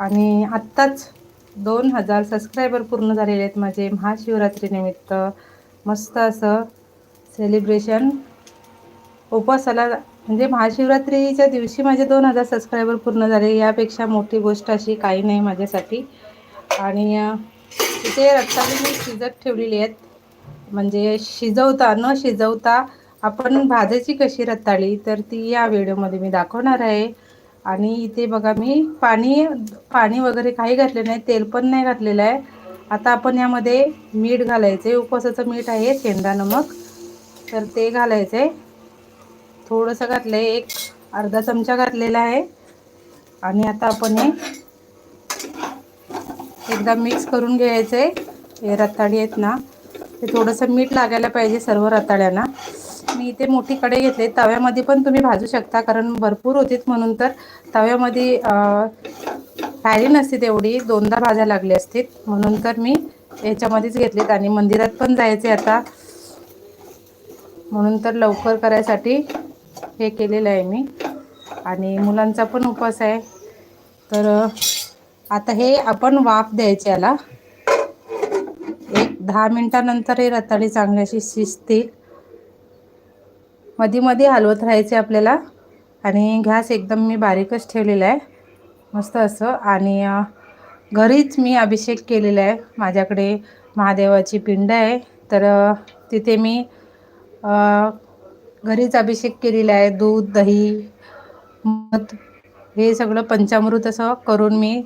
आणि आत्ताच दोन हजार सबस्क्रायबर पूर्ण झालेले आहेत माझे महाशिवरात्रीनिमित्त मस्त असं सेलिब्रेशन उपवासाला म्हणजे महाशिवरात्रीच्या दिवशी माझे दोन हजार सबस्क्रायबर पूर्ण झाले. यापेक्षा मोठी गोष्ट अशी काही नाही माझ्यासाठी. आणि तिथे रक्ताली मी शिजत ठेवलेली आहेत. म्हणजे शिजवता न शिजवता आपण भाजायची कशी रताळी तर ती या व्हिडिओमध्ये मी दाखवणार आहे. आणि इथे बघा मी पाणी पाणी वगैरे काही घातले नाही तेल पण नाही घातलेलं आहे. आता आपण यामध्ये मीठ घालायचं आहे उपवासाचं मीठ आहे शेंदा नमक. तर ते घालायचं आहे थोडंसं घातलं आहे एक अर्धा चमचा घातलेला आहे. आणि आता आपण हे एकदा मिक्स करून घ्यायचं आहे हे रताळी आहेत ना ते थोडंसं मीठ लागायला पाहिजे सर्व रताळ्यांना. मी इथे मोठी कढई घेतले. तव्यामध्ये पण तुम्ही भाजू शकता कारण भरपूर होतीत म्हणून तर. तव्यामध्ये राहिली नसती तेवढी दोनदा भाज्या लागली असतील म्हणून तर मी याच्यामध्येच घेतलीत आणि मंदिरात पण जायचे आता. म्हणून तर लवकर करायसाठी हे केलेलं आहे मी. आणि मुलांचा पण उपवास आहे. तर आता हे आपण वाफ द्यायचे याला. एक दहा मिनटानंतर हे रताळी चांगल्याशी शिजतील. मध्ये मध्ये हलवत राहायचे आपल्याला. आणि घास एकदम मी बारीकच ठेवलेला आहे. मस्त असं. आणि घरीच मी अभिषेक केलेला आहे. माझ्याकडे महादेवाची पिंड आहे. तर तिथे मी घरीच अभिषेक केलेला आहे. दूध दही मध हे सगळं पंचामृत असं करून मी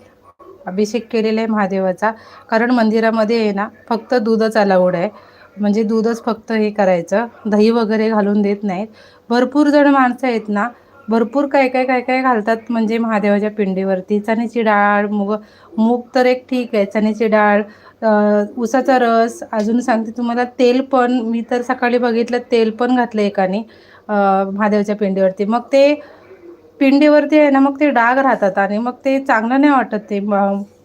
अभिषेक केलेला आहे महादेवाचा. कारण मंदिरामध्ये आहे ना फक्त दूधच अलाउड आहे. म्हणजे दूधच फक्त हे करायचं. दही वगैरे घालून देत नाहीत. भरपूर जण माणसं आहेत ना भरपूर काय काय काय काय घालतात म्हणजे महादेवाच्या पिंडीवरती. चण्याची डाळ मुग मूग तर एक ठीक आहे. चण्याची डाळ उसाचा रस अजून सांगते तुम्हाला तेल पण मी तर सकाळी बघितलं तेल पण घातलं एकाने महादेवाच्या पिंडीवरती. मग ते पिंडीवरती आहे ना मग ते डाग राहतात आणि मग ते चांगलं नाही वाटत ते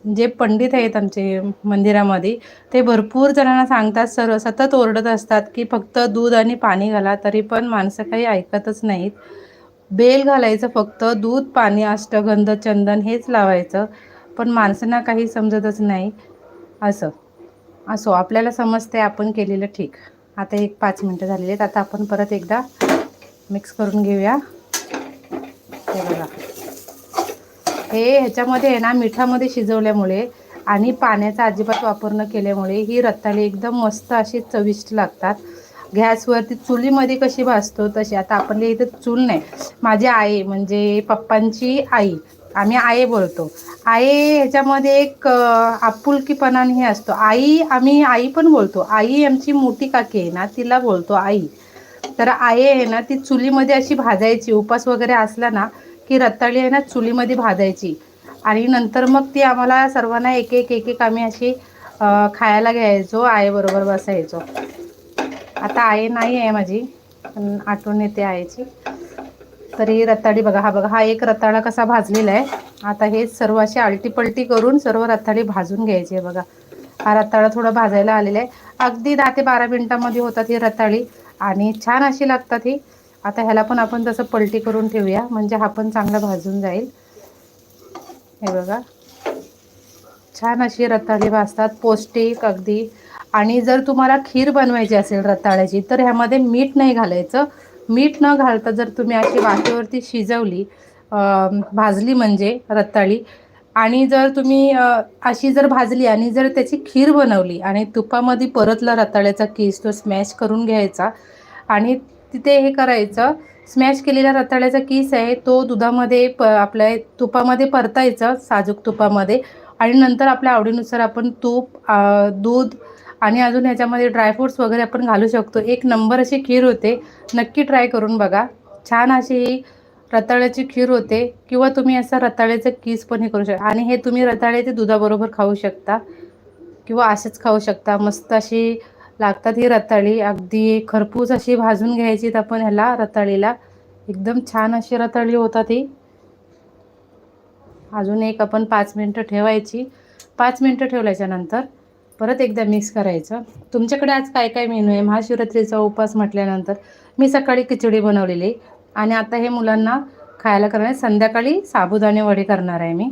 जे पंडित आहेत आमचे मंदिरामध्ये ते भरपूर जणांना सांगतात सर सतत ओरडत असतात की फक्त दूध आणि पाणी घाला तरी पण माणसं काही ऐकतच नाहीत. बेल घालायचं फक्त दूध पाणी अष्टगंध चंदन हेच लावायचं पण माणसांना काही समजतच नाही. असं. असो आपल्याला समजते आपण केलेलं ठीक. आता एक पाच मिनटं झालेली आहेत. आता आपण परत एकदा मिक्स करून घेऊया. हे बघा. हे ह्याच्यामध्ये आहे ना मिठामध्ये शिजवल्यामुळे आणि पाण्याचा अजिबात वापर न केल्यामुळे ही रताळी एकदम मस्त अशी चविष्ट लागतात. गॅसवरती चुलीमध्ये कशी भाजतो तशी आता आपण इथं चूल नाही. माझी आई म्हणजे पप्पांची आई आम्ही आई बोलतो. आई ह्याच्यामध्ये एक अं, आपुलकीपणाने हे असतो. आई आम्ही आई पण बोलतो. आई आमची मोठी काकी आहे ना तिला बोलतो आई. तर आई आहे ना ती चुलीमध्ये अशी भाजायची. उपास वगैरे असला ना की रताळी आहे ना चुलीमध्ये भाजायची. आणि नंतर मग ती आम्हाला सर्वांना एक एक एक एक आम्ही अशी खायला घ्यायचो आईबरोबर बसायचो. आता आई नाही आहे माझी पण आठवण येते आईची. तरी रताळी बघा हा बघा हा एक रताळा कसा भाजलेला आहे. आता हे सर्व अशी आलटीपलटी करून सर्व रताळी भाजून घ्यायची आहे बघा. हा रताळा थोडा भाजायला आलेला आहे. अगदी दहा ते बारा मिनटामध्ये होतात ही रताळी आणि छान अशी लागतात ही. आता ह्याला पण आपण तसं पलटी करून ठेवूया. म्हणजे हा पण चांगला भाजून जाईल. हे बघा. छान अशी रताळी भाजतात. पौष्टिक अगदी. आणि जर तुम्हाला खीर बनवायची असेल रताळ्याची तर ह्यामध्ये मीठ नाही घालायचं. मीठ न घालता जर तुम्ही अशी वाटेवरती शिजवली भाजली म्हणजे रताळी आणि जर तुम्ही अशी जर भाजली आणि जर त्याची खीर बनवली आणि तुपामध्ये परतला रताळ्याचा केस तो स्मॅश करून घ्यायचा आणि तिथे हे करायचं. स्मॅश केलेला रताळ्याचा किस आहे तो दुधामध्ये प आपल्या तुपामध्ये परतायचं साजूक तुपामध्ये. आणि नंतर आपल्या आवडीनुसार आपण तूप दूध आणि अजून ह्याच्यामध्ये ड्रायफ्रूट्स वगैरे आपण घालू शकतो. एक नंबर अशी खीर होते. नक्की ट्राय करून बघा. छान अशी ही रताळ्याची खीर होते. किंवा तुम्ही असं रताळ्याचं किस पण हे करू शकता. आणि हे तुम्ही रताळे ते दुधाबरोबर खाऊ शकता. किंवा असेच खाऊ शकता. मस्त अशी लागतात ही रताळी. अगदी खरपूस अशी भाजून घ्यायची आपण ह्याला रताळीला. एकदम छान अशी रताळी होतात ही. अजून एक आपण पाच मिनटं ठेवायची. पाच मिनटं ठेवल्याच्यानंतर परत एकदा मिक्स करायचं. तुमच्याकडे आज काय काय मेनू आहे? महाशिवरात्रीचा उपवास म्हटल्यानंतर मी सकाळी खिचडी बनवलेली आणि आता हे मुलांना खायला करणार आहे. संध्याकाळी साबुदाणे वडे करणार आहे मी.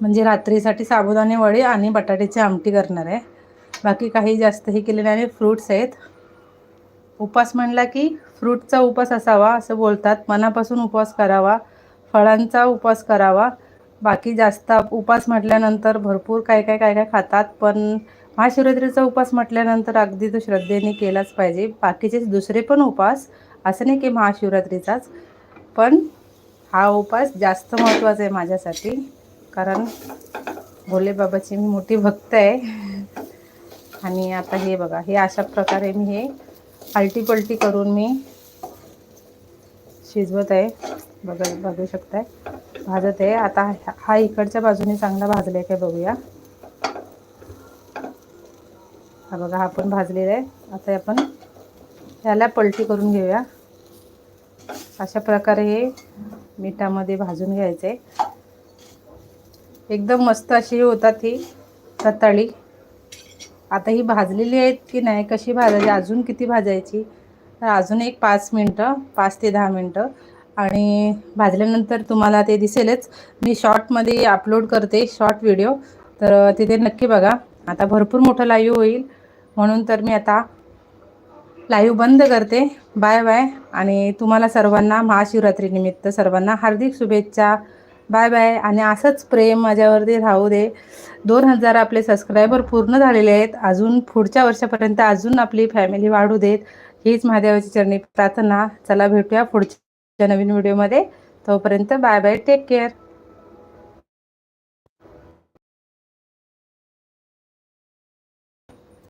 म्हणजे रात्रीसाठी साबुदाणे वडे आणि बटाट्याची आमटी करणार आहे. बाकी काही जास्त हे केले नाही. फ्रूट्स आहेत. उपास म्हणला की फ्रूटचा उपास असावा असं बोलतात. मनापासून उपवास करावा. फळांचा उपवास करावा. बाकी जास्त उपास म्हटल्यानंतर भरपूर काय काय काय काय खातात. पण महाशिवरात्रीचा उपास म्हटल्यानंतर अगदी तो श्रद्धेने केलाच पाहिजे. बाकीचे दुसरे पण उपास. असं नाही की महाशिवरात्रीचाच. पण हा उपास जास्त महत्त्वाचा आहे माझ्यासाठी. कारण भोले बाबाची मी मोठी भक्त आहे. आणि आता हे बघा हे अशा प्रकारे मी हे आलटी पलटी करून मी शिजवत आहे. बघा बघू शकताय? भाजत आहे. आता हा- इकडच्या बाजूने चांगला भाजला आहे काय बघूया. हा बघा हा पण भाजलेला आहे. आता आपण याला पलटी करून घेऊया. अशा प्रकारे हे मिठामध्ये भाजून घ्यायचं आहे एकदम मस्त अशी होतात ही रताळी आता ही भाजलेली आहेत की नाही कशी भाजायची अजून किती भाजायची? तर अजून एक पाच मिनटं पाच ते दहा मिनटं. आणि भाजल्यानंतर तुम्हाला ते दिसेलच. मी शॉर्टमध्ये अपलोड करते शॉर्ट व्हिडिओ. तर तिथे नक्की बघा. आता भरपूर मोठं लाईव्ह होईल. म्हणून तर मी आता लाईव्ह बंद करते. Bye bye. आणि तुम्हाला सर्वांना महाशिवरात्रीनिमित्त सर्वांना हार्दिक शुभेच्छा. Bye bye. आणि असंच प्रेम माझ्यावरती राहू दे. दोन हजार आपले सबस्क्रायबर पूर्ण झालेले आहेत. अजून पुढच्या वर्षापर्यंत अजून आपली फॅमिली वाढू देत. हीच महादेवाची चरणी प्रार्थना. चला भेटूया पुढच्या नवीन व्हिडिओमध्ये तोपर्यंत बाय बाय. Take care